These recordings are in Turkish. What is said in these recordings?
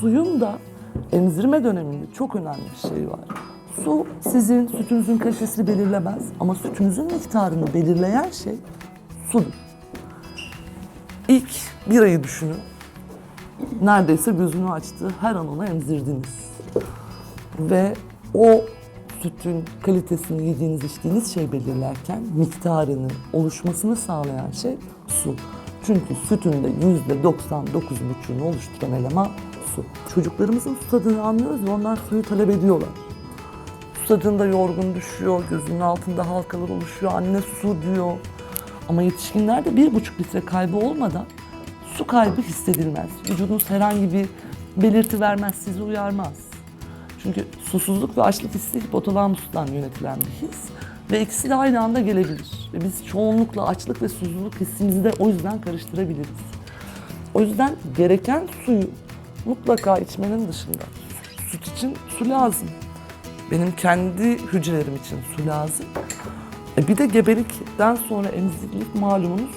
suyun da emzirme döneminde çok önemli bir şey var. Su sizin sütünüzün kalitesini belirlemez ama sütünüzün miktarını belirleyen şey sudur. İlk bir ayı düşünün. Neredeyse gözünü açtı. Her an ona emzirdiniz. Ve o sütün kalitesini yediğiniz içtiğiniz şey belirlerken miktarını oluşmasını sağlayan şey su. Çünkü sütün de yüzde 99,5'unu oluşturan eleman su. Çocuklarımızın su tadını anlıyoruz ve onlar suyu talep ediyorlar. Su tadında yorgun düşüyor, gözünün altında halkalar oluşuyor, anne su diyor. Ama yetişkinlerde bir buçuk litre kaybı olmadan su kaybı hissedilmez. Vücudunuz herhangi bir belirti vermez, sizi uyarmaz. Çünkü susuzluk ve açlık hissi hipotalamustan yönetilen bir his ve ikisi de aynı anda gelebilir. Ve biz çoğunlukla açlık ve susuzluk hissimizi de o yüzden karıştırabiliriz. O yüzden gereken suyu mutlaka içmenin dışında süt için su lazım. Benim kendi hücrelerim için su lazım. E bir de gebelikten sonra emziklik malumunuz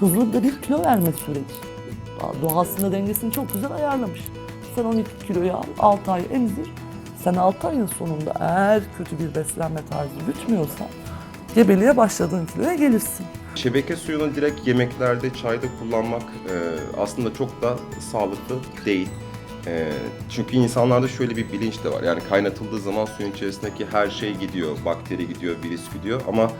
hızlı da bir kilo verme süreci. Doğasında dengesini çok güzel ayarlamış. Sen 12 kiloyu al, 6 ay emzir. Sen 6 ayın sonunda eğer kötü bir beslenme tarzı gütmüyorsan gebeliğe başladığın kiloya gelirsin. Şebeke suyunu direkt yemeklerde, çayda kullanmak e, aslında çok da sağlıklı değil. E, çünkü insanlarda şöyle bir bilinç de var. Yani kaynatıldığı zaman suyun içerisindeki her şey gidiyor. Bakteri gidiyor, virüs gidiyor. Ama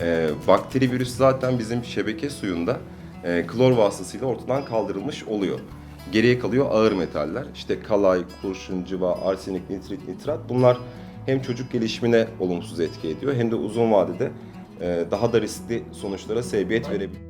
e, bakteri, virüs zaten bizim şebeke suyunda e, klor vasıtasıyla ortadan kaldırılmış oluyor. Geriye kalıyor ağır metaller. İşte kalay, kurşun, civa, arsenik, nitrit, nitrat. Bunlar hem çocuk gelişimine olumsuz etki ediyor hem de uzun vadede e, daha da riskli sonuçlara sebebiyet verebilir.